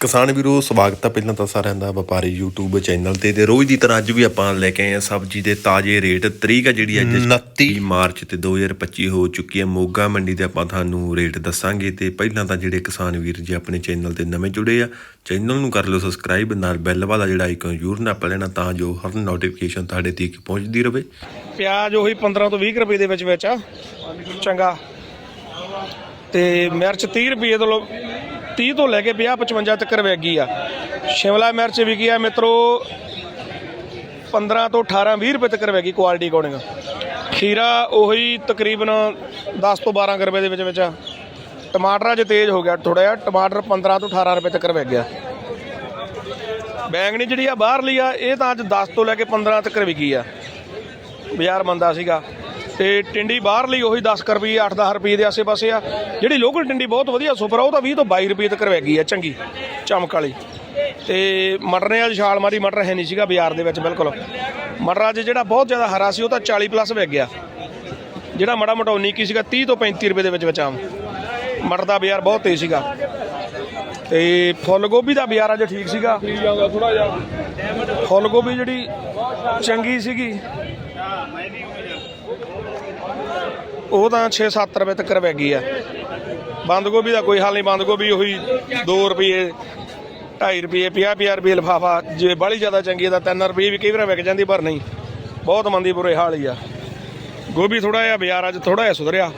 ਕਿਸਾਨ ਵੀਰੋ ਸਵਾਗਤ ਹੈ ਪਹਿਲਾਂ ਤਾਂ ਸਾਰਿਆਂ ਦਾ ਵਪਾਰੀ YouTube ਚੈਨਲ ਤੇ ਤੇ ਰੋਜ਼ ਦੀ ਤਰ੍ਹਾਂ ਅੱਜ ਵੀ ਆਪਾਂ ਲੈ ਕੇ ਆਏ ਹਾਂ ਸਬਜ਼ੀ ਦੇ ਤਾਜ਼ੇ ਰੇਟ। ਤਰੀਕ ਹੈ ਜਿਹੜੀ ਅੱਜ 29 ਮਾਰਚ ਤੇ 2025 ਹੋ ਚੁੱਕੀ ਹੈ। ਮੋਗਾ ਮੰਡੀ ਤੇ ਆਪਾਂ ਤੁਹਾਨੂੰ ਰੇਟ ਦੱਸਾਂਗੇ ਤੇ ਪਹਿਲਾਂ ਤਾਂ ਜਿਹੜੇ ਕਿਸਾਨ ਵੀਰ ਜੀ ਆਪਣੇ ਚੈਨਲ ਤੇ ਨਵੇਂ ਜੁੜੇ ਆ ਚੈਨਲ ਨੂੰ ਕਰ ਲਓ ਸਬਸਕ੍ਰਾਈਬ ਨਾਲ ਬੈਲ ਵਾਲਾ ਜਿਹੜਾ ਆਈਕਨ ਜ਼ਰੂਰ ਨਾ ਲੈਣਾ ਤਾਂ ਜੋ ਹਰ ਨੋਟੀਫਿਕੇਸ਼ਨ ਤੁਹਾਡੇ ਤੱਕ ਪਹੁੰਚਦੀ ਰਹੇ ਪਿਆਜ਼ ਉਹੀ 15 ਤੋਂ 20 ਕੁ ਰੁਪਏ ਦੇ ਵਿੱਚ ਵਿੱਚ ਆ। ਚੰਗਾ। ਤੇ ਮਿਰਚ 30 ਰੁਪਏ ਤੋਂ 30 ਤੋਂ ਲੈ ਕੇ 50 55 ਤੱਕ ਵੈਗੀ ਆ। ਸ਼ਿਮਲਾ ਮਿਰਚ ਵਿਕੀ ਆ ਮਿੱਤਰੋ 15 ਤੋਂ 18 20 ਰੁਪਏ ਤੱਕ ਵੈਗੀ ਕੁਆਲਿਟੀ ਅਕੋਰਡਿੰਗ ਖੀਰਾ ਉਹੀ ਤਕਰੀਬਨ 10 ਤੋਂ 12 ਕੁ ਰੁਪਏ ਦੇ ਵਿੱਚ ਵਿੱਚ ਆ। ਟਮਾਟਰ ਅੱਜ ਤੇਜ਼ ਹੋ ਗਿਆ ਥੋੜਾ ਜਿਹਾ, ਟਮਾਟਰ 15 ਤੋਂ 18 ਰੁਪਏ ਤੱਕ ਵੈ ਗਿਆ। ਬੈਂਗਣੀ ਜਿਹੜੀ ਆ ਬਾਹਰਲੀ ਆ, ਇਹ ਤਾਂ ਅੱਜ 10 ਤੋਂ ਲੈ ਕੇ 15 ਤੱਕ ਵਿਕੀ ਆ। ਬਾਜ਼ਾਰ ਮੰਦਾ ਸੀਗਾ। ਤੇ ਟਿੰਡੀ ਬਾਹਰ ਲਈ ਉਹੀ 10 ਕੁ ਰੁਪਏ 8-10 ਰੁਪਏ ਦੇ ਆਸੇ-ਪਾਸੇ ਆ। ਜਿਹੜੀ ਲੋਕਲ ਟਿੰਡੀ ਬਹੁਤ ਵਧੀਆ ਸੁਪਰ ਆ, ਉਹ ਤਾਂ 20 ਤੋਂ 22 ਰੁਪਏ ਤੱਕ ਵੈਗੀ ਆ, ਚੰਗੀ, ਚਮਕ ਵਾਲੀ। ਤੇ ਮਟਰ ਨੇ ਅੱਜ ਛਾਲ ਮਾਰੀ, ਮਟਰ ਹੈ ਨਹੀਂ ਸੀਗਾ ਬਾਜ਼ਾਰ ਦੇ ਵਿੱਚ, ਬਿਲਕੁਲ। ਮਟਰ ਅੱਜ ਜਿਹੜਾ ਬਹੁਤ ਜ਼ਿਆਦਾ ਹਰਾ ਸੀ, ਉਹ ਤਾਂ 40 ਪਲੱਸ ਵਗ ਗਿਆ। ਜਿਹੜਾ ਮੜਾ ਮੋਟਾ 19 ਕੀ ਸੀਗਾ 30 ਤੋਂ 35 ਰੁਪਏ ਦੇ ਵਿੱਚ ਵਿੱਚ ਆਮ ਮਟਰ ਦਾ ਬਾਜ਼ਾਰ ਬਹੁਤ ਤੇਜ਼ ਸੀਗਾ। ਤੇ ਫੁੱਲ ਗੋਭੀ ਦਾ ਬਾਜ਼ਾਰ ਅੱਜ ਠੀਕ ਸੀਗਾ। ਥੋੜਾ ਜਿਹਾ ਫੁੱਲ ਗੋਭੀ ਜਿਹੜੀ ਚੰਗੀ ਸੀਗੀ। ਉਹ ਤਾਂ 6-7 ਰੁਪਏ ਤੱਕ ਵੈਗੀ ਆ। ਬੰਦ ਗੋਭੀ ਦਾ ਕੋਈ ਹਾਲ ਨਹੀਂ ਬੰਦ ਗੋਭੀ ਉਹੀ 2 ਰੁਪਏ 2.5 ਰੁਪਏ 50-50 ਰੁਪਏ ਲਫਾਫਾ ਜੇ ਬਾਹਲੀ ਜ਼ਿਆਦਾ ਚੰਗੀ ਤਾਂ 3 ਰੁਪਏ ਵੀ ਕਈ ਵਾਰ ਵਿਕ ਜਾਂਦੀ ਪਰ ਨਹੀਂ। ਬਹੁਤ ਮੰਦੀ ਬੁਰੇ ਹਾਲ ਹੀ ਆ। ਗੋਭੀ ਥੋੜਾ ਜਿਹਾ ਬਾਜ਼ਾਰ ਅੱਜ ਥੋੜਾ ਜਿਹਾ ਸੁਧਰਿਆ।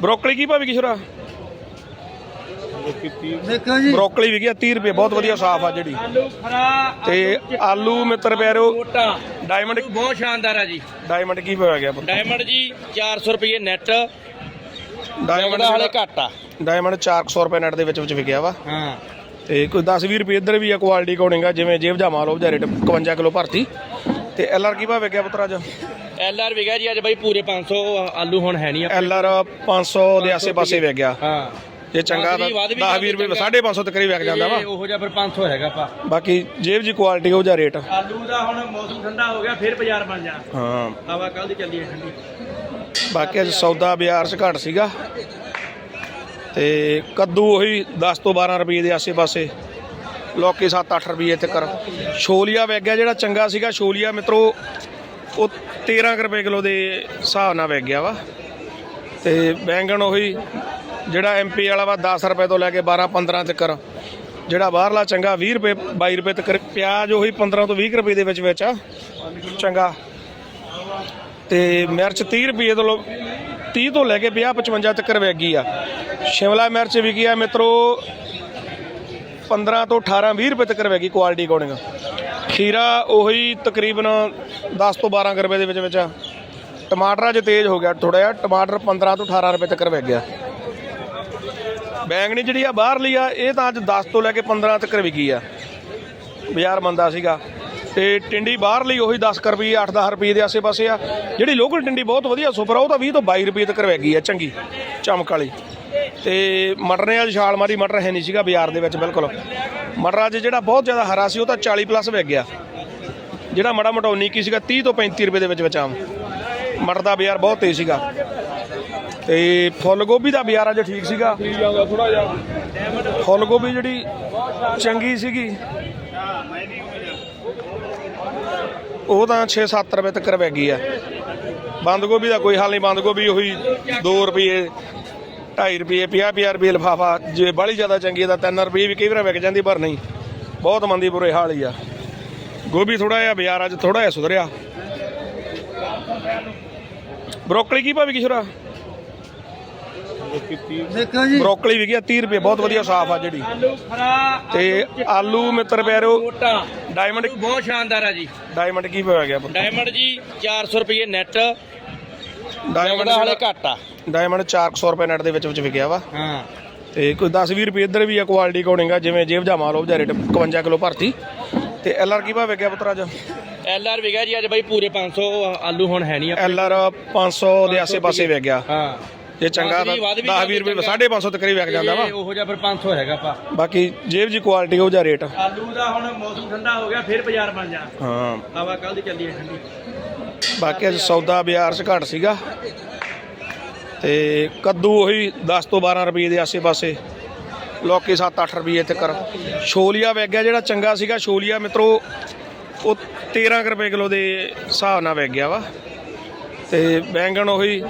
ਬਰੋਕਲੀ ਕੀ ਭਾਵੇਂ ਕਿਸ਼ਰਾ? ਦੇਖੋ ਜੀ। ਬਰੋਕਲੀ ਵੀ ਗਿਆ 30 ਰੁਪਏ ਬਹੁਤ ਵਧੀਆ ਸਾਫ਼ ਆ ਜਿਹੜੀ। ਤੇ ਆਲੂ ਮਿੱਤਰ ਪਿਆਰੋ ਡਾਇਮੰਡ ਬਹੁਤ ਸ਼ਾਨਦਾਰ ਆ ਜੀ। ਡਾਇਮੰਡ ਕੀ ਪਿਆ ਗਿਆ ਡਾਇਮੰਡ ਜੀ 400 ਰੁਪਏ ਨੈਟ ਡਾਇਮੰਡ ਹਲੇ ਘੱਟ ਆ। ਡਾਇਮੰਡ 400 ਰੁਪਏ ਨੈਟ ਦੇ ਵਿੱਚ ਵਿੱਚ ਵਿਕਿਆ ਵਾ। ਹਾਂ। ਤੇ ਕੋਈ 10 20 ਰੁਪਏ ਇੱਧਰ ਵੀ ਆ ਕੁਆਲਿਟੀ ਅਕੋਰਡਿੰਗ ਆ ਜਿਵੇਂ ਜੇਬ ਜਾ ਮਾਲ ਉਹ ਰੇਟ 51 ਕਿਲੋ ਭਰਤੀ। ਤੇ ਐਲਆਰ ਕੀ ਭਾਅ ਵਿਕਿਆ ਪੁੱਤਰ ਅੱਜ? ਐਲ ਆਰ ਜੀ ਅੱਜ ਬਾਈ ਪੂਰੇ 500 ਆਲੂ ਹੁਣ ਹੈ ਨਹੀਂ ਐਲਆਰ 500 ਦੇ ਆਸੇ-ਪਾਸੇ ਵਿਕ ਗਿਆ ਹਾਂ। ਜੇ ਚੰਗਾ ਤਾਂ ਵੱਧ ਵੀ- ਵੱਧ ਵੀ 10 20 ਰੁਪਏ ਚੰਗਾ। 550 ਤੱਕ ਹੀ ਵਿਕ ਜਾਂਦਾ ਵਾ। ਉਹੋ ਜਿਹਾ ਫਿਰ 500 ਹੈਗਾ ਪਾ ਬਾਕੀ ਜੇਬ ਜੀ ਕੁਆਲਿਟੀ ਉਹ ਜਿਹਾ ਰੇਟ ਆਲੂ ਦਾ ਹੁਣ ਮੌਸਮ ਠੰਡਾ ਹੋ ਗਿਆ ਫਿਰ ਬਾਜ਼ਾਰ ਬਣ ਜਾਣਾ ਹਾਂ। ਹਵਾ ਕੱਲ ਦੀ ਚੱਲੀ ਹੈ ਠੰਡੀ। ਬਾਕੀ ਅੱਜ ਸੌਦਾ ਬਾਜ਼ਾਰ 'ਚ ਘੱਟ ਸੀਗਾ। ਤੇ ਕੱਦੂ ਉਹੀ 10 ਤੋਂ 12 ਰੁਪਏ ਦੇ ਆਸੇ-ਪਾਸੇ। ਲੋਕੀ 7-8 ਰੁਪਏ ਤੱਕ ਛੋਲੀਆ ਵਗ ਗਿਆ ਜਿਹੜਾ ਚੰਗਾ ਸੀਗਾ ਛੋਲੀਆ ਮਿੱਤਰੋ ਉਹ 13 ਕੁ ਰੁਪਏ ਕਿਲੋ ਦੇ ਹਿਸਾਬ ਨਾਲ ਵਗ ਗਿਆ ਵਾ। ਤੇ ਬੈਂਗਣ ਉਹੀ ਜਿਹੜਾ ਐਮਪੀ ਵਾਲਾ ਵਾ 10 ਰੁਪਏ ਤੋਂ ਲੈ ਕੇ 12-15 ਤੱਕ। ਜਿਹੜਾ ਬਾਹਰਲਾ ਚੰਗਾ 20 ਰੁਪਏ 22 ਰੁਪਏ ਤੱਕ। ਪਿਆਜ਼ ਉਹੀ 15 ਤੋਂ 20 ਕੁ ਰੁਪਏ ਦੇ ਵਿੱਚ ਵਿੱਚ ਆ। ਚੰਗਾ। ਤੇ ਮਿਰਚ 30 ਰੁਪਏ ਤੋਂ ਲੋ- 30 ਤੋਂ ਲੈ ਕੇ 50 55 ਤੱਕ ਵੈਗੀ ਆ। ਸ਼ਿਮਲਾ ਮਿਰਚ ਵਿਕੀ ਆ ਮਿੱਤਰੋ 15 ਤੋਂ 18 20 ਰੁਪਏ ਤੱਕ ਵੈਗੀ ਕੁਆਲਿਟੀ ਅਕੋਰਡਿੰਗ ਖੀਰਾ ਉਹੀ ਤਕਰੀਬਨ 10 ਤੋਂ 12 ਕੁ ਰੁਪਏ ਦੇ ਵਿੱਚ ਵਿੱਚ ਆ। ਟਮਾਟਰ ਅੱਜ ਤੇਜ਼ ਹੋ ਗਿਆ ਥੋੜਾ ਜਿਹਾ। ਟਮਾਟਰ 15 ਤੋਂ 18 ਰੁਪਏ ਤੱਕ ਵਗ ਗਿਆ। ਬੈਂਗਣੀ ਜਿਹੜੀ ਆ ਬਾਹਰਲੀ ਆ, ਇਹ ਤਾਂ ਅੱਜ 10 ਤੋਂ ਲੈ ਕੇ 15 ਤੱਕ ਵਿਕੀ ਆ। ਬਾਜ਼ਾਰ ਮੰਦਾ ਸੀਗਾ। ਤੇ ਟਿੰਡੀ ਬਾਹਰਲੀ, ਉਹੀ 10 ਕੁ ਰੁਪਏ 8-10 ਰੁਪਏ ਦੇ ਆਸੇ-ਪਾਸੇ ਆ। ਜਿਹੜੀ ਲੋਕਲ ਟਿੰਡੀ ਬਹੁਤ ਵਧੀਆ ਸੁਪਰ ਆ, ਉਹ ਤਾਂ 20 ਤੋਂ 22 ਰੁਪਏ ਤੱਕ ਵੈਗੀ ਆ, ਚੰਗੀ, ਚਮਕ ਵਾਲੀ। ਤੇ ਮਟਰ ਨੇ ਅੱਜ ਛਾਲ ਮਾਰੀ, ਮਟਰ ਹੈ ਨਹੀਂ ਸੀਗਾ ਬਾਜ਼ਾਰ ਦੇ ਵਿੱਚ, ਬਿਲਕੁਲ। ਮਟਰ ਅੱਜ ਜਿਹੜਾ ਬਹੁਤ ਜ਼ਿਆਦਾ ਹਰਾ ਸੀ, ਉਹ ਤਾਂ 40 ਪਲੱਸ ਵਗ ਗਿਆ। ਜਿਹੜਾ ਮੜਾ ਮੋਟਾ 19 ਕੀ ਸੀਗਾ 30 ਤੋਂ 35 ਰੁਪਏ ਦੇ ਵਿੱਚ ਵਿੱਚ ਆਮ ਮਟਰ ਦਾ ਬਾਜ਼ਾਰ ਬਹੁਤ ਤੇਜ਼ ਸੀਗਾ। ਤੇ ਫੁੱਲ ਗੋਭੀ ਦਾ ਬਾਜ਼ਾਰ ਅੱਜ ਠੀਕ ਸੀਗਾ। ਥੋੜਾ ਜਿਹਾ ਫੁੱਲ ਗੋਭੀ ਜਿਹੜੀ ਚੰਗੀ ਸੀਗੀ। ਉਹ ਤਾਂ 6-7 ਰੁਪਏ ਤੱਕ ਪੈ ਗਈ ਆ। ਬੰਦ ਗੋਭੀ ਦਾ ਕੋਈ ਹਾਲ ਨਹੀਂ, ਬੰਦ ਗੋਭੀ ਉਹੀ 2 ਰੁਪਏ 2.5 ਰੁਪਏ 50-50 ਰੁਪਏ ਲਫਾਫਾ, ਜੇ ਬਾਹਲੀ ਜ਼ਿਆਦਾ ਚੰਗੀ ਤਾਂ 3 ਰੁਪਏ ਵੀ ਕਈ ਵਾਰ ਵਿਕ ਜਾਂਦੀ, ਪਰ ਨਹੀਂ। ਬਹੁਤ ਮੰਦੀ ਬੁਰੇ ਹਾਲ ਹੀ ਆ। ਗੋਭੀ ਥੋੜਾ ਜਿਹਾ ਬਾਜ਼ਾਰ ਅੱਜ ਥੋੜਾ ਜਿਹਾ ਸੁਧਰਿਆ। ਬਰੋਕਲੀ ਕੀ ਭਾਵੇਂ ਕਿਸ਼ਰਾ? ਦੇਖੋ ਜੀ। ਬਰੋਕਲੀ ਵੀ ਗਿਆ 30 ਰੁਪਏ ਬਹੁਤ ਵਧੀਆ ਸਾਫ਼ ਆ ਜਿਹੜੀ। ਆਲੂ ਖਰਾ ਤੇ ਆਲੂ ਮਿੱਤਰ ਪਿਆਰੋ ਡਾਇਮੰਡ ਬਹੁਤ ਸ਼ਾਨਦਾਰ ਆ ਜੀ। ਡਾਇਮੰਡ ਕੀ ਪਿਆ ਗਿਆ ਡਾਇਮੰਡ ਜੀ 400 ਰੁਪਏ ਨੈਟ ਡਾਇਮੰਡ ਦਾ ਹਲੇ ਘੱਟ ਆ। ਡਾਇਮੰਡ 400 ਰੁਪਏ ਨੈਟ ਦੇ ਵਿੱਚ ਵਿੱਚ ਵਿਕਿਆ ਵਾ। ਹਾਂ। ਤੇ ਕੋਈ 10 20 ਰੁਪਏ ਇੱਧਰ ਵੀ ਆ ਕੁਆਲਿਟੀ ਅਕੋਰਡਿੰਗ ਆ ਜਿਵੇਂ ਜੇਬ ਜਾ ਮਾਲ ਉਹ ਰੇਟ 51 ਕਿਲੋ ਭਰਤੀ। ਤੇ ਐਲਆਰ ਕੀ ਭਾਅ ਵਿਕਿਆ ਪੁੱਤਰ ਅੱਜ? ਐਲ ਆਰ ਜੀ ਅੱਜ ਬਾਈ ਪੂਰੇ 500 ਆਲੂ ਹੁਣ ਹੈ ਨਹੀਂ ਆ ਐਲਆਰ 500 ਦੇ ਆਸੇ-ਪਾਸੇ ਵਿਕ ਗਿਆ ਹਾਂ। ਜੇ ਚੰਗਾ ਤਾਂ ਵੱਧ ਵੀ- ਵੱਧ ਵੀ 10 20 ਰੁਪਏ 550 ਤੱਕ ਹੀ ਵਿਕ ਜਾਂਦਾ ਵਾ। ਉਹੋ ਜਿਹਾ ਫਿਰ 500 ਹੈਗਾ ਪਾ ਬਾਕੀ ਜੇਬ ਜੀ ਕੁਆਲਿਟੀ ਉਹ ਜਿਹਾ ਰੇਟ ਆਲੂ ਦਾ ਹੁਣ ਮੌਸਮ ਠੰਡਾ ਹੋ ਗਿਆ ਫਿਰ ਬਾਜ਼ਾਰ ਬਣ ਜਾਣਾ। ਹਾਂ। ਹਵਾ ਕੱਲ ਦੀ ਚੱਲੀ ਹੈ ਠੰਡੀ। ਬਾਕੀ ਅੱਜ ਸੌਦਾ ਬਾਜ਼ਾਰ 'ਚ ਘੱਟ ਸੀਗਾ। ਤੇ ਕੱਦੂ ਉਹੀ 10 ਤੋਂ 12 ਰੁਪਏ ਦੇ ਆਸੇ-ਪਾਸੇ। ਲੋਕੀ 7-8 ਰੁਪਏ ਤੱਕ। ਛੋਲੀਆ ਵਿਕ ਗਿਆ ਜਿਹੜਾ ਚੰਗਾ ਸੀਗਾ ਛੋਲੀਆ ਮਿੱਤਰੋ ਉਹ 13 ਕੁ ਰੁਪਏ ਕਿਲੋ ਦੇ ਹਿਸਾਬ ਨਾਲ ਵਿਕ ਗਿਆ ਵਾ। ਤੇ ਬੈਂਗਣ ਉਹੀ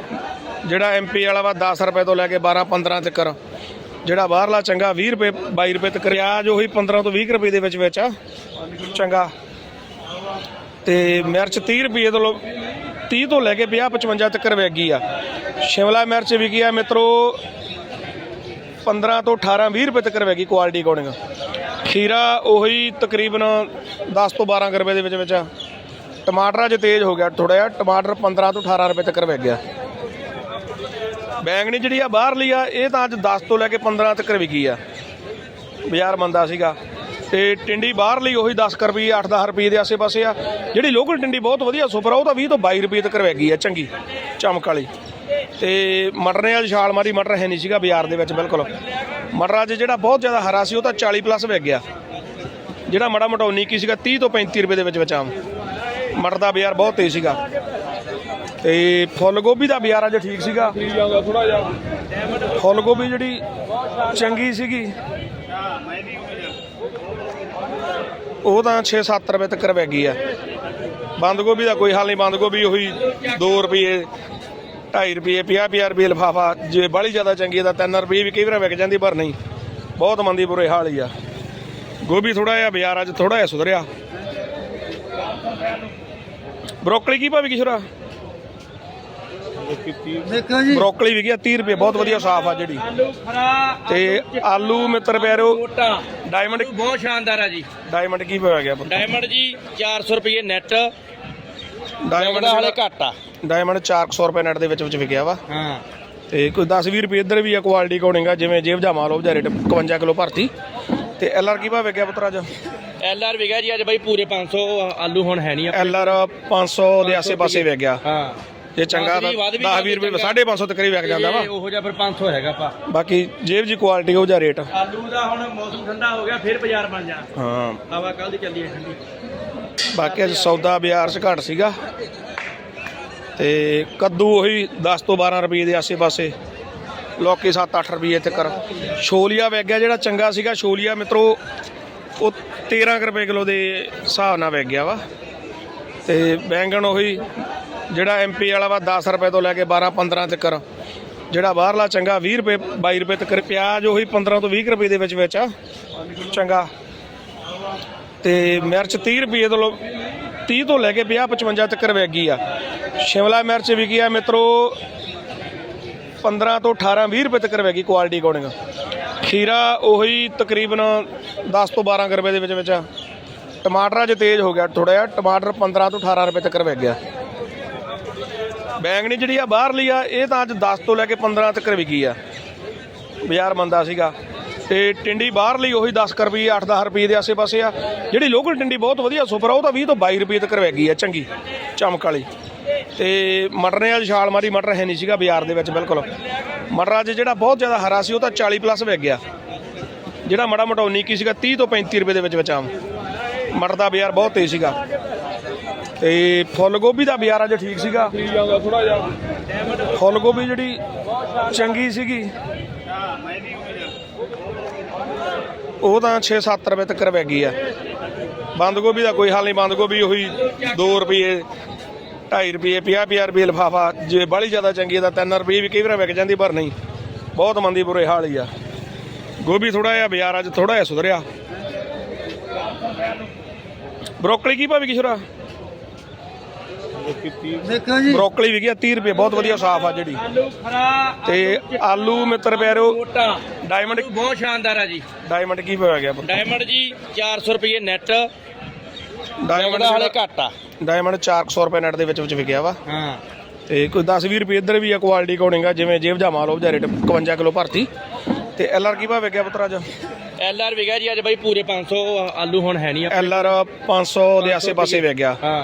ਜਿਹੜਾ ਐਮਪੀ ਵਾਲਾ ਵਾ 10 ਰੁਪਏ ਤੋਂ ਲੈ ਕੇ 12 15 ਤੱਕ। ਜਿਹੜਾ ਬਾਹਰਲਾ ਚੰਗਾ 20 ਰੁਪਏ 22 ਰੁਪਏ ਤੱਕ। ਪਿਆਜ਼ ਉਹੀ 15 ਤੋਂ 20 ਰੁਪਏ ਦੇ ਵਿੱਚ ਵਿੱਚ ਆ। ਚੰਗਾ। ਤੇ ਮਿਰਚ 30 ਰੁਪਏ ਤੋਂ ਲੋ- 30 ਤੋਂ ਲੈ ਕੇ 50 55 ਤੱਕ ਵਿਕੀ ਆ। ਸ਼ਿਮਲਾ ਮਿਰਚ ਵਿਕੀ ਆ ਮਿੱਤਰੋ 15 ਤੋਂ 18 20 ਰੁਪਏ ਤੱਕ ਵਿਕੀ ਕੁਆਲਿਟੀ ਅਕੋਰਡਿੰਗ ਖੀਰਾ ਉਹੀ ਤਕਰੀਬਨ 10 ਤੋਂ 12 ਕੁ ਰੁਪਏ ਦੇ ਵਿੱਚ ਵਿੱਚ ਆ। ਟਮਾਟਰ ਅੱਜ ਤੇਜ਼ ਹੋ ਗਿਆ ਥੋੜਾ ਜਿਹਾ, ਟਮਾਟਰ 15 ਤੋਂ 18 ਰੁਪਏ ਤੱਕ ਵਿਕ ਗਿਆ ਬੈਂਗਣੀ ਜਿਹੜੀ ਆ, ਬਾਹਰਲੀ ਆ, ਇਹ ਤਾਂ ਅੱਜ 10 ਤੋਂ ਲੈ ਕੇ 15 ਤੱਕ ਵਿਕੀ ਆ। ਬਾਜ਼ਾਰ ਮੰਦਾ ਸੀਗਾ। ਤੇ ਟਿੰਡੀ ਬਾਹਰਲੀ ਉਹੀ 10 ਕੁ ਰੁਪਏ 8-10 ਰੁਪਏ ਦੇ ਆਸੇ-ਪਾਸੇ ਆ। ਜਿਹੜੀ ਲੋਕਲ ਟਿੰਡੀ ਬਹੁਤ ਵਧੀਆ ਸੁਪਰ ਆ, ਉਹ ਤਾਂ 20 ਤੋਂ 22 ਰੁਪਏ ਤੱਕ ਵਿਕ ਆ, ਚੰਗੀ, ਚਮਕ ਵਾਲੀ। ਤੇ ਮਟਰ ਨੇ ਅੱਜ ਛਾਲ ਮਾਰੀ, ਮਟਰ ਹੈ ਨਹੀਂ ਸੀਗਾ ਬਾਜ਼ਾਰ ਦੇ ਵਿੱਚ, ਬਿਲਕੁਲ। ਮਟਰ ਅੱਜ ਜਿਹੜਾ ਬਹੁਤ ਜ਼ਿਆਦਾ ਹਰਾ ਸੀ, ਉਹ ਤਾਂ 40 ਪਲੱਸ ਵਿਕ ਗਿਆ। ਜਿਹੜਾ ਮੜਾ ਮੋਟਾ 19 ਕੀ ਸੀਗਾ 30 ਤੋਂ 35 ਰੁਪਏ ਦੇ ਵਿੱਚ ਵਿੱਚ ਆਮ ਮਟਰ ਦਾ ਬਾਜ਼ਾਰ ਬਹੁਤ ਤੇਜ਼ ਸੀਗਾ। ਤੇ ਫੁੱਲ ਗੋਭੀ ਦਾ ਬਾਜ਼ਾਰ ਅੱਜ ਠੀਕ ਸੀਗਾ। ਥੋੜਾ ਜਿਹਾ। ਫੁੱਲ ਗੋਭੀ ਜਿਹੜੀ ਚੰਗੀ ਸੀਗੀ। ਉਹ ਤਾਂ 6-7 ਰੁਪਏ ਤੱਕ ਵਿਕ ਗਈ ਆ। ਬੰਦ ਗੋਭੀ ਦਾ ਕੋਈ ਹਾਲ ਨਹੀਂ ਬੰਦ ਗੋਭੀ ਉਹੀ 2 ਰੁਪਏ 2.5 ਰੁਪਏ 50-50 ਰੁਪਏ ਲਫਾਫਾ ਜੇ ਬਾਹਲੀ ਜ਼ਿਆਦਾ ਚੰਗੀ ਤਾਂ 3 ਰੁਪਏ ਵੀ ਕਈ ਵਾਰ ਵਿਕ ਜਾਂਦੀ ਪਰ ਨਹੀਂ। ਬਹੁਤ ਮੰਦੀ ਬੁਰੇ ਹਾਲ ਹੀ ਆ। ਗੋਭੀ ਥੋੜਾ ਜਿਹਾ ਬਾਜ਼ਾਰ ਅੱਜ ਥੋੜਾ ਜਿਹਾ ਸੁਧਰਿਆ। ਬਰੋਕਲੀ ਕੀ ਭਾਵੇਂ ਕਿਸ਼ਰਾ? ਦੇਖੋ ਜੀ। ਬਰੋਕਲੀ ਵੀ ਗਿਆ 30 ਰੁਪਏ ਬਹੁਤ ਵਧੀਆ ਸਾਫ਼ ਆ ਜਿਹੜੀ। ਆਲੂ ਖਰਾ ਤੇ ਆਲੂ ਮਿੱਤਰ ਪਿਆਰਿਓ ਮੋਟਾ। ਡਾਇਮੰਡ ਬਹੁਤ ਸ਼ਾਨਦਾਰ ਆ ਜੀ। ਡਾਇਮੰਡ ਕੀ ਪਿਆ ਗਿਆ? ਡਾਇਮੰਡ ਜੀ 400 ਰੁਪਏ ਨੈਟ ਡਾਇਮੰਡ ਹਾਲੇ ਘੱਟ ਆ। ਡਾਇਮੰਡ 400 ਰੁਪਏ ਨੈਟ ਦੇ ਵਿੱਚ ਵਿੱਚ ਵਿਕਿਆ ਵਾ। ਹਾਂ। ਤੇ ਕੋਈ 10 20 ਰੁਪਏ ਇੱਧਰ ਵੀ ਆ ਕੁਆਲਿਟੀ ਕੋਡਿੰਗ ਆ ਜਿਵੇਂ ਜੇਬ ਜਾ ਮਾਲ ਉਹ ਜਾ ਰੇਟ 51 ਕਿਲੋ ਭਰਤੀ। ਤੇ ਐਲ ਆਰ ਕੀ ਭਾਅ ਵਿਕਿਆ ਪੁੱਤਰ ਅੱਜ? ਐਲ ਆਰ ਜੀ ਅੱਜ ਬਾਈ ਪੂਰੇ 500 ਆਲੂ ਹੁਣ ਹੈ ਨਹੀਂ ਐਲ ਆਰ 500 ਦੇ ਆਸੇ-ਪਾਸੇ ਵਿਕ ਗਿਆ। ਹਾਂ। ਜੇ ਚੰਗਾ ਤਾਂ ਵੱਧ ਵੀ 10 20 ਰੁਪਏ 550 ਤੱਕ ਹੀ ਵਿਕ ਜਾਂਦਾ ਵਾ। ਉਹੋ ਜਿਹਾ ਫਿਰ 500 ਹੈਗਾ ਪਾ ਬਾਕੀ ਜੇਬ ਜੀ ਕੁਆਲਿਟੀ ਉਹ ਜਾ ਰੇਟ ਆਲੂ ਦਾ ਹੁਣ ਮੌਸਮ ਠੰਡਾ ਹੋ ਗਿਆ ਫਿਰ ਬਾਜ਼ਾਰ ਬਣ ਜਾ ਹਾਂ। ਹਵਾ ਕੱਲ ਦੀ ਚੱਲੀ ਹੈ ਠੰਡੀ। ਬਾਕੀ ਅੱਜ ਸੌਦਾ ਬਾਜ਼ਾਰ 'ਚ ਘੱਟ ਸੀਗਾ। ਤੇ ਕੱਦੂ ਉਹੀ 10 ਤੋਂ 12 ਰੁਪਏ ਦੇ ਆਸੇ-ਪਾਸੇ। ਲੋਕੀ 7-8 ਰੁਪਏ ਤੱਕ। ਛੋਲੀਆ ਵਿਕ ਗਿਆ ਜਿਹੜਾ ਚੰਗਾ ਸੀਗਾ। ਛੋਲੀਆ ਮਿੱਤਰੋ ਉਹ 13 ਕੁ ਰੁਪਏ ਕਿਲੋ ਦੇ ਹਿਸਾਬ ਨਾਲ ਵਿਕ ਗਿਆ ਵਾ। ਤੇ ਬੈਂਗਣ ਉਹੀ ਜਿਹੜਾ ਐਮਪੀ ਵਾਲਾ ਵਾ 10 ਰੁਪਏ ਤੋਂ ਲੈ ਕੇ 12 15 ਤੱਕ। ਜਿਹੜਾ ਬਾਹਰਲਾ ਚੰਗਾ 20 ਰੁਪਏ 22 ਰੁਪਏ ਤੱਕ। ਪਿਆਜ਼ ਉਹੀ 15 ਤੋਂ 20 ਰੁਪਏ ਦੇ ਵਿੱਚ ਵਿੱਚ ਆ। ਚੰਗਾ। ਤੇ ਮਿਰਚ 30 ਰੁਪਏ ਤੋਂ ਲੋ- 30 ਤੋਂ ਲੈ ਕੇ 50 55 ਤੱਕ ਵਿਕ ਗਈ ਆ। ਸ਼ਿਮਲਾ ਮਿਰਚ ਵਿਕੀ ਆ ਮਿੱਤਰੋ 15 ਤੋਂ 18 20 ਰੁਪਏ ਤੱਕ ਵਿਕ ਗਈ ਕੁਆਲਿਟੀ ਅਕੋਰਡਿੰਗ ਖੀਰਾ ਉਹੀ ਤਕਰੀਬਨ 10 ਤੋਂ 12 ਕੁ ਰੁਪਏ ਦੇ ਵਿੱਚ ਵਿੱਚ ਆ। ਟਮਾਟਰ ਅੱਜ ਤੇਜ਼ ਹੋ ਗਿਆ ਥੋੜਾ ਜਿਹਾ। ਟਮਾਟਰ 15 ਤੋਂ 18 ਰੁਪਏ ਤੱਕ ਵਿਕ ਗਿਆ। ਬੈਂਗਣੀ ਜਿਹੜੀ ਆ, ਬਾਹਰਲੀ ਆ, ਇਹ ਤਾਂ ਅੱਜ 10 ਤੋਂ ਲੈ ਕੇ 15 ਤੱਕ ਵਿਕੀ ਆ। ਬਾਜ਼ਾਰ ਮੰਦਾ ਸੀਗਾ। ਤੇ ਟਿੰਡੀ ਬਾਹਰਲੀ ਉਹੀ 10 ਕੁ ਰੁਪਏ 8-10 ਰੁਪਏ ਦੇ ਆਸੇ-ਪਾਸੇ ਆ। ਜਿਹੜੀ ਲੋਕਲ ਟਿੰਡੀ ਬਹੁਤ ਵਧੀਆ ਸੁਪਰ ਆ, ਉਹ ਤਾਂ 20 ਤੋਂ 22 ਰੁਪਏ ਤੱਕ ਵਿਕ ਗਈ ਆ, ਚੰਗੀ, ਚਮਕ ਵਾਲੀ। ਤੇ ਮਟਰ ਨੇ ਅੱਜ ਛਾਲ ਮਾਰੀ, ਮਟਰ ਹੈ ਨਹੀਂ ਸੀਗਾ ਬਾਜ਼ਾਰ ਦੇ ਵਿੱਚ, ਬਿਲਕੁਲ। ਮਟਰ ਅੱਜ ਜਿਹੜਾ ਬਹੁਤ ਜ਼ਿਆਦਾ ਹਰਾ ਸੀ, ਉਹ ਤਾਂ 40 ਪਲੱਸ ਵਿਕ ਗਿਆ। ਜਿਹੜਾ ਮੜਾ ਮੋਟਾ 19 ਕੀ ਸੀਗਾ 30 ਤੋਂ 35 ਰੁਪਏ ਦੇ ਵਿੱਚ ਵਿੱਚ ਆਮ ਮਟਰ ਦਾ ਬਾਜ਼ਾਰ ਬਹੁਤ ਤੇਜ਼ ਸੀਗਾ। ਤੇ ਫੁੱਲ ਗੋਭੀ ਦਾ ਬਾਜ਼ਾਰ ਅੱਜ ਠੀਕ ਸੀਗਾ। ਥੋੜਾ ਜਿਹਾ ਫੁੱਲ ਗੋਭੀ ਜਿਹੜੀ ਚੰਗੀ ਸੀਗੀ। ਉਹ ਤਾਂ 6-7 ਰੁਪਏ ਤੱਕ ਵਿਕ ਗਈ ਆ। ਬੰਦ ਗੋਭੀ ਦਾ ਕੋਈ ਹਾਲ ਨਹੀਂ ਬੰਦ ਗੋਭੀ ਉਹੀ 2 ਰੁਪਏ 2.5 ਰੁਪਏ 50-50 ਰੁਪਏ ਲਫਾਫਾ, ਜੇ ਬਾਹਲੀ ਜ਼ਿਆਦਾ ਚੰਗੀ ਤਾਂ 3 ਰੁਪਏ ਵੀ ਕਈ ਵਾਰ ਵਿਕ ਜਾਂਦੀ, ਪਰ ਨਹੀਂ। ਬਹੁਤ ਮੰਦੀ ਬੁਰੇ ਹਾਲ ਹੀ ਆ। ਗੋਭੀ ਥੋੜਾ ਜਿਹਾ ਬਾਜ਼ਾਰ ਅੱਜ ਥੋੜਾ ਜਿਹਾ ਸੁਧਰਿਆ। ਬਰੋਕਲੀ ਕੀ ਭਾਵੇਂ ਕਿਸ਼ਰਾ? ਦੇਖੋ ਜੀ। ਬਰੋਕਲੀ ਵੀ ਗਿਆ 30 ਰੁਪਏ ਬਹੁਤ ਵਧੀਆ ਸਾਫ਼ ਆ ਜਿਹੜੀ। ਆਲੂ ਖਰਾ ਤੇ ਆਲੂ ਮਿੱਤਰ ਪਿਆਰਿਓ ਮੋਟਾ। ਡਾਇਮੰਡ ਬਹੁਤ ਸ਼ਾਨਦਾਰ ਆ ਜੀ। ਡਾਇਮੰਡ ਕੀ ਪਿਆ ਗਿਆ? ਡਾਇਮੰਡ ਜੀ 400 ਰੁਪਏ ਨੈਟ ਡਾਇਮੰਡ ਹਾਲੇ ਘੱਟ ਆ। ਡਾਇਮੰਡ 400 ਰੁਪਏ ਨੈਟ ਦੇ ਵਿੱਚ ਵਿੱਚ ਵਿਕਿਆ ਵਾ। ਹਾਂ। ਤੇ ਕੋਈ 10 20 ਰੁਪਏ ਇੱਧਰ ਵੀ ਆ ਕੁਆਲਿਟੀ ਕੋਡਿੰਗ ਆ ਜਿਵੇਂ ਜੇਬ ਜਾ ਮਾਲ ਉਹ ਜਾ ਰੇਟ 51 ਕਿਲੋ ਭਰਤੀ। ਤੇ ਐਲ ਆਰ ਕੀ ਭਾਅ ਵਿਕਿਆ ਪੁੱਤਰ ਅੱਜ? ਐਲ ਆਰ ਵਿਗਾ ਜੀ ਅੱਜ ਬਾਈ ਪੂਰੇ 500 ਆਲੂ ਹੁਣ ਹੈ ਨਹੀਂ ਐਲ ਆਰ 500 ਦੇ ਆਸੇ-ਪਾਸੇ ਵਿਕ ਗਿਆ ਹਾਂ।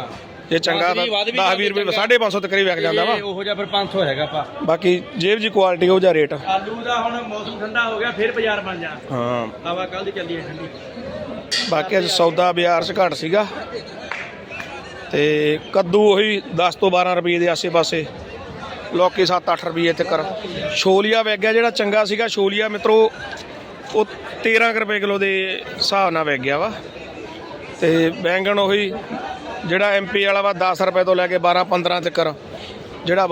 ਜੇ ਚੰਗਾ ਤਾਂ 10 20 ਰੁਪਏ 550 ਤੱਕ ਹੀ ਵਿਕ ਜਾਂਦਾ ਵਾ। ਉਹੋ ਜਿਹਾ ਫਿਰ 500 ਹੈਗਾ ਪਾ ਬਾਕੀ ਜੇਬ ਜੀ ਕੁਆਲਿਟੀ ਉਹ ਜਾ ਰੇਟ ਆਲੂ ਦਾ ਹੁਣ ਮੌਸਮ ਠੰਡਾ ਹੋ ਗਿਆ ਫਿਰ ਬਾਜ਼ਾਰ ਬਣ ਜਾ। ਹਾਂ। ਹਵਾ ਕੱਲ ਦੀ ਚੱਲੀ ਹੈ ਠੰਡੀ। ਬਾਕੀ ਅੱਜ ਸੌਦਾ ਬਾਜ਼ਾਰ 'ਚ ਘੱਟ ਸੀਗਾ। ਤੇ ਕੱਦੂ ਉਹੀ 10 ਤੋਂ 12 ਰੁਪਏ ਦੇ ਆਸੇ-ਪਾਸੇ। ਲੋਕੀ 7-8 ਰੁਪਏ ਤੱਕ ਛੋਲੀਆ ਵਿਕ ਗਿਆ ਜਿਹੜਾ ਚੰਗਾ ਸੀਗਾ ਛੋਲੀਆ ਮਿੱਤਰੋ ਉਹ 13 ਕੁ ਰੁਪਏ ਕਿਲੋ ਦੇ ਹਿਸਾਬ ਨਾਲ ਵਿਕ ਗਿਆ ਵਾ। ਤੇ ਬੈਂਗਣ ਉਹੀ ਜਿਹੜਾ ਐਮਪੀ ਵਾਲਾ ਵਾ 10 ਰੁਪਏ ਤੋਂ ਲੈ ਕੇ 12 15 ਤੱਕ ਜਿਹੜਾ